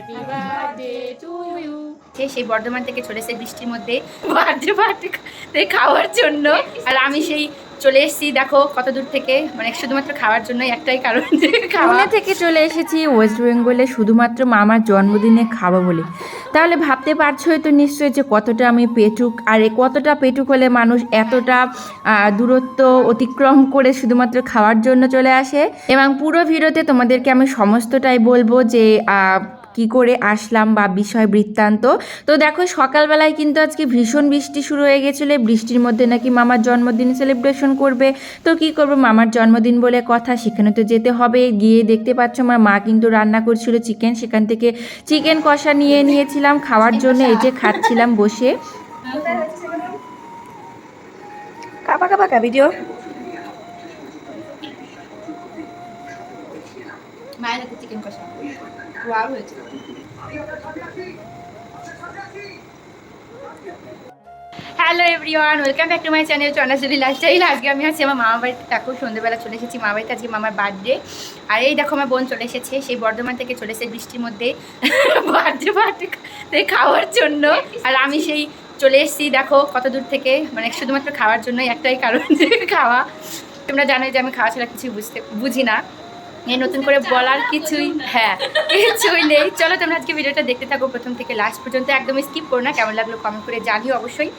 Happy birthday to you সে সেই বর্ধমান থেকে চলে এসে বৃষ্টির মধ্যে বার্থডে পার্টি খাওয়ার জন্য। আর আমি সেই চলে এসেছি দেখো কত দূর থেকে মানে শুধুমাত্র খাওয়ার জন্য একটাই কারণ যে খাওয়া। থেকে চলে এসেছি ওয়েস্ট বেঙ্গলে শুধুমাত্র মামার জন্মদিনে খাব বলে। তাহলে ভাবতে পারছোই তো নিশ্চয়ই যে কতটা আমি পেটুক আর কতটা পেটুক হলে মানুষ এতটা দূরত্ব অতিক্রম করে শুধুমাত্র খাওয়ার জন্য চলে আসে। এবং পুরো ভিডিওতে তোমাদেরকে আমি সমস্তটাই বলব যে আহ, কি করে আসলাম বা বিষয় বৃত্তান্ত। তো দেখো সকালবেলায় কিন্তু আজকে ভীষণ বৃষ্টি শুরু হয়ে গেছিল। বৃষ্টির মধ্যে নাকি মামার জন্মদিন সেলিব্রেশন করবে। তো কি করব? মামার জন্মদিন বলে কথা, সেখানে তো যেতে হবে। গিয়ে দেখতে পাচ্ছ আমার মা কিন্তু রান্না করছিল চিকেন সেখান থেকে চিকেন কষা নিয়ে নিয়েছিলাম খাওয়ার জন্য। এই যে খাচ্ছিলাম বসে। কাপা কাপা ভিডিও মায়ের হাতে চিকেন কষা। ওয়াও হয়েছে। Hello everyone welcome back to my channel Chandrachuri lifestyle আজকে আমি আছি আমার মামা বাড়িতে। দেখো, সন্ধ্যেবেলা চলে এসেছি মামা বাড়িতে, আজকে মামার বার্থডে আর এই দেখো, আমার বোন চলে এসেছে, সেই বর্ধমান থেকে চলে এসেছে বৃষ্টির মধ্যে। বার্থডে পার্টি খাওয়ার জন্য। আর আমি সেই চলে এসেছি, দেখো, কত দূর থেকে। মানে শুধুমাত্র খাওয়ার জন্যই একটাই কারণ খাওয়া। তোমরা জানো যে আমি খাওয়া ছাড়া কিছু বুঝতে বুঝি না। এই নতুন করে বলার কিছুই হ্যাঁ কিছুই নেই। চলো তোমরা আজকে ভিডিওটা দেখতে থাকো প্রথম থেকে লাস্ট পর্যন্ত একদম স্কিপ করো না, কেমন লাগল কমেন্ট করে জানিও অবশ্যই।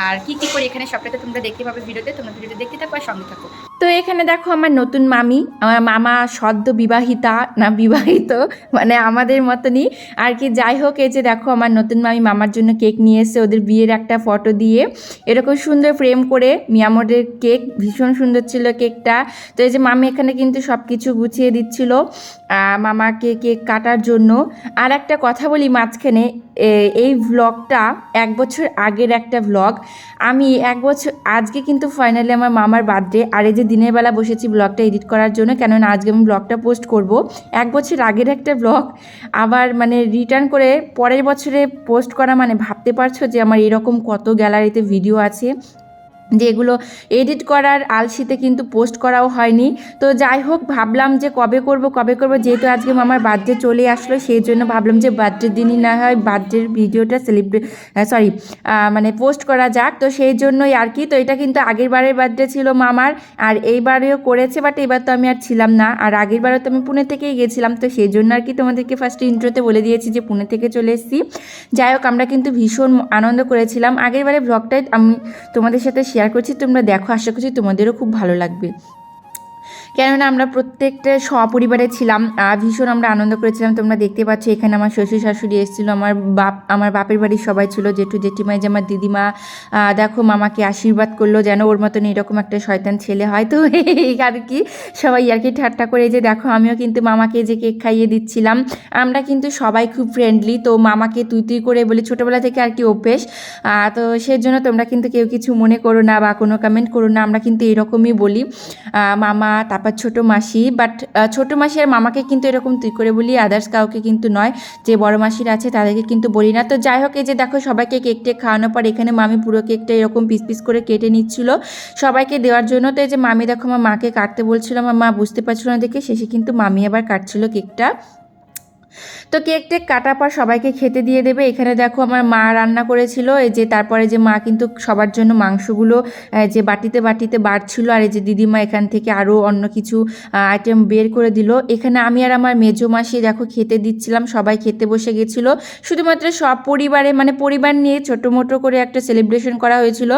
আর কি কি করি এখানে সবটাতে তোমরা দেখতে পাবে ভিডিওতে, তোমরা ভিডিওটা দেখতে থাকো আর সঙ্গে থাকো। তো এখানে দেখো আমার নতুন মামি, আমার মামা সদ্য বিবাহিতা, না বিবাহিত মানে আমাদের মতনই। আর কি যাই হোক, এই যে দেখো আমার নতুন মামি মামার জন্য কেক নিয়ে এসে ওদের বিয়ের একটা ফটো দিয়ে। এরকম সুন্দর ফ্রেম করে মিয়ামোডের কেক, ভীষণ সুন্দর ছিল কেকটা। তো এই যে মামি এখানে কিন্তু সব কিছু গুছিয়ে দিচ্ছিল মামাকে কেক কাটার জন্য। আর একটা কথা বলি মাঝখানে এই ভ্লগটা এক বছর আগের একটা ভ্লগ আমি এক বছর, আজকে কিন্তু ফাইনালি আমার মামার বার্থডে আর এই যে দিনের বেলা বসেছি ব্লগটা এডিট করার জন্য, কেননা আজকে আমি ব্লগটা পোস্ট করব। এক বছর আগের একটা ব্লগ, আবার মানে রিটার্ন করে পরের বছরে পোস্ট করা মানে ভাবতে পারছ যে আমার এরকম কত গ্যালারিতে ভিডিও আছে যেগুলো এডিট করার আলসিতে কিন্তু পোস্ট করাও হয়নি। তো যাই হোক, ভাবলাম যে কবে করব কবে করব, যেহেতু আজকে মামার বার্থডে চলে আসলো, সেই জন্য ভাবলাম যে বার্থডের দিনই না হয় বার্থডের ভিডিওটা সেলিব্রেট সরি মানে পোস্ট করা যাক। তো সেই জন্যই আর কি, তো এটা কিন্তু আগের বারের বার্থডে ছিল মামার, আর এইবারেও করেছে বাট এবার তো আমি আর ছিলাম না। আর আগের বারে তো আমি পুনে থেকেই গেছিলাম, তো সেই জন্য আর কি তোমাদেরকে ফার্স্ট ইন্ট্রোতে বলে দিয়েছি যে পুনে থেকে চলে এসেছি। যাই হোক, আমরা কিন্তু ভীষণ আনন্দ করেছিলাম। আগের বারে ব্লগটাই আমি তোমাদের সাথে শেয়ার করছি তোমরা দেখো আশা করছি তোমাদেরও খুব ভালো লাগবে। কেননা আমরা প্রত্যেকটা সপরিবারে ছিলাম ভীষণ আমরা আনন্দ করেছিলাম। তোমরা দেখতে পাচ্ছ, এখানে আমার শ্বশুর শাশুড়ি এসেছিল, আমার বাপ, আমার বাপের বাড়ির সবাই ছিল, জেঠু জেঠিমাই, যে আমার দিদিমা দেখো মামাকে আশীর্বাদ করল যেন ওর মতন এরকম একটা শয়তান ছেলে হয়। তো আর কি, সবাই আর কি ঠাট্টা করে যে দেখো, আমিও কিন্তু মামাকে যে কেক খাইয়ে দিচ্ছিলাম। আমরা কিন্তু সবাই খুব ফ্রেন্ডলি তো মামাকে তুই তুই করে বলি ছোটোবেলা থেকে আর কি অভ্যেস। তো সেজন্য তোমরা কিন্তু কেউ কিছু মনে করো না বা কোনো কমেন্ট করো না, আমরা কিন্তু এরকমই বলি। মামা তারপর ছোট মাসি বাট ছোট মাসি আর মামাকে কিন্তু এরকম তুই করে বলি আদার্স কাউকে কিন্তু নয়। যে বড় মাসির আছে তাদেরকে কিন্তু বলি না। তো যাই হোক, এই যে দেখো সবাইকে কেক টেক খাওয়ানোর পর এখানে মামি পুরো কেকটা এরকম পিস পিস করে কেটে নিচ্ছিল। সবাইকে দেওয়ার জন্য তো এই যে মামি দেখো আমার মাকে কাটতে বলছিল, আমার মা বুঝতে পারছিল না দেখে, শেষে কিন্তু মামি আবার কাটছিল কেকটা তো কেক টেক কাটার পর সবাইকে খেতে দিয়ে দেবে। এখানে দেখো আমার মা রান্না করেছিল, এই যে তারপরে যে মা কিন্তু সবার জন্য মাংসগুলো যে বাটিতে বাটিতে বাড়ছিল, আর এই যে দিদিমা এখান থেকে আরও অন্য কিছু আইটেম বের করে দিল। এখানে আমি আর আমার মেজো মাসি দেখো খেতে দিচ্ছিলাম, সবাই খেতে বসে গেছিল। শুধুমাত্র সব পরিবারে মানে পরিবার নিয়ে ছোটো মোটো করে একটা সেলিব্রেশন করা হয়েছিল।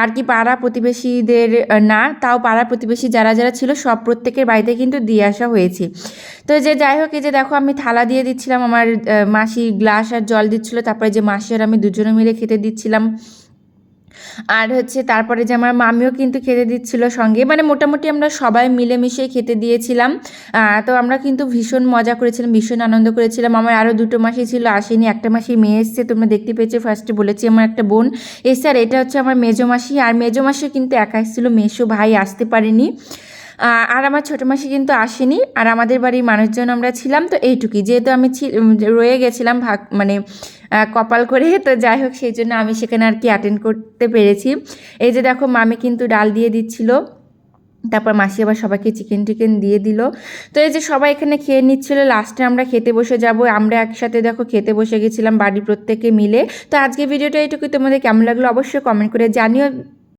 আর কি পাড়া প্রতিবেশীদের না, তাও পাড়া প্রতিবেশী যারা যারা ছিল, সব প্রত্যেকের বাড়িতে কিন্তু দিয়ে আসা হয়েছে। তো যে যাই হোক, এই যে দেখো আমি থালা দিয়ে দিচ্ছিলাম, আমার মাসি গ্লাস আর জল দিচ্ছিল, তারপরে যে মাসি আর আমি দুজনে মিলে খেতে দিচ্ছিলাম। আর হচ্ছে তারপরে যে আমার মামিও কিন্তু খেতে দিচ্ছিল সঙ্গে মানে মোটামুটি আমরা সবাই মিলেমিশে খেতে দিয়েছিলাম। তো আমরা কিন্তু ভীষণ মজা করেছিলাম, ভীষণ আনন্দ করেছিলাম। আমার আরও দুটো মাসি ছিল, আসেনি, একটা মাসি মেয়ে এসছে, তোমরা দেখতে পেয়েছ ফার্স্টে বলেছি আমার একটা বোন এসছে, আর এটা হচ্ছে আমার মেজো মাসি। আর মেজো মাসিও কিন্তু একা এসেছিল, মেসো ভাই আসতে পারেনি। আর আমার ছোটো মাসি কিন্তু আসেনি, আর আমাদের বাড়ির মানুষজন আমরা ছিলাম, তো এইটুকুই যেহেতু আমি রয়ে গেছিলাম ভাগ মানে কপাল করে, তো যাই হোক, সেই জন্য আমি সেখানে আর কি অ্যাটেন্ড করতে পেরেছি। এই যে দেখো, মামি কিন্তু ডাল দিয়ে দিচ্ছিল, তারপর মাসি আবার সবাইকে চিকেন টিকেন দিয়ে দিল। তো এই যে সবাই এখানে খেয়ে নিচ্ছিল লাস্টে আমরা খেতে বসে যাব, আমরা একসাথে দেখো খেতে বসে গেছিলাম বাড়ির প্রত্যেকে মিলে। তো আজকে ভিডিওটা এইটুকু তোমাদের কেমন লাগল অবশ্যই কমেন্ট করে জানিও।